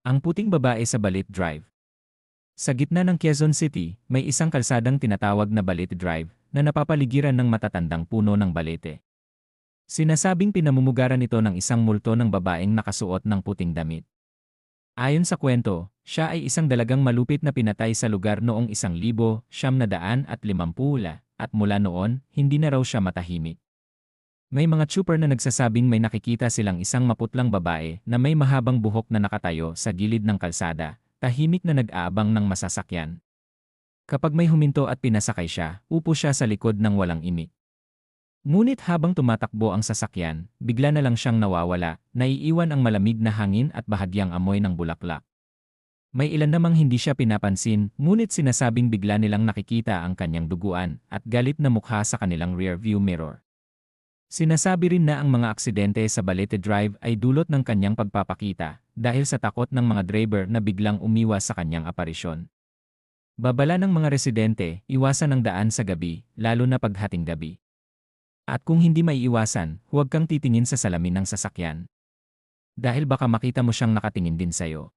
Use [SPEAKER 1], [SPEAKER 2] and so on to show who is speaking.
[SPEAKER 1] Ang puting babae sa Balit Drive. Sa gitna ng Quezon City, may isang kalsadang tinatawag na Balit Drive na napapaligiran ng matatandang puno ng balete. Sinasabing pinamumugaran ito ng isang multo ng babaeng nakasuot ng puting damit. Ayon sa kwento, siya ay isang dalagang malupit na pinatay sa lugar noong isang libo, siyam na daan at limampula, at mula noon, hindi na raw siya matahimik. May mga trooper na nagsasabing may nakikita silang isang maputlang babae na may mahabang buhok na nakatayo sa gilid ng kalsada, tahimik na nag-aabang ng masasakyan. Kapag may huminto at pinasakay siya, upo siya sa likod ng walang imik. Ngunit habang tumatakbo ang sasakyan, bigla na lang siyang nawawala, naiiwan ang malamig na hangin at bahagyang amoy ng bulaklak. May ilan namang hindi siya pinapansin, ngunit sinasabing bigla nilang nakikita ang kanyang duguan at galit na mukha sa kanilang rearview mirror. Sinasabi rin na ang mga aksidente sa Balete Drive ay dulot ng kanyang pagpapakita dahil sa takot ng mga driver na biglang umiwas sa kanyang aparisyon. Babala ng mga residente, iwasan ang daan sa gabi, lalo na paghating gabi. At kung hindi may iwasan, huwag kang titingin sa salamin ng sasakyan. Dahil baka makita mo siyang nakatingin din sa'yo.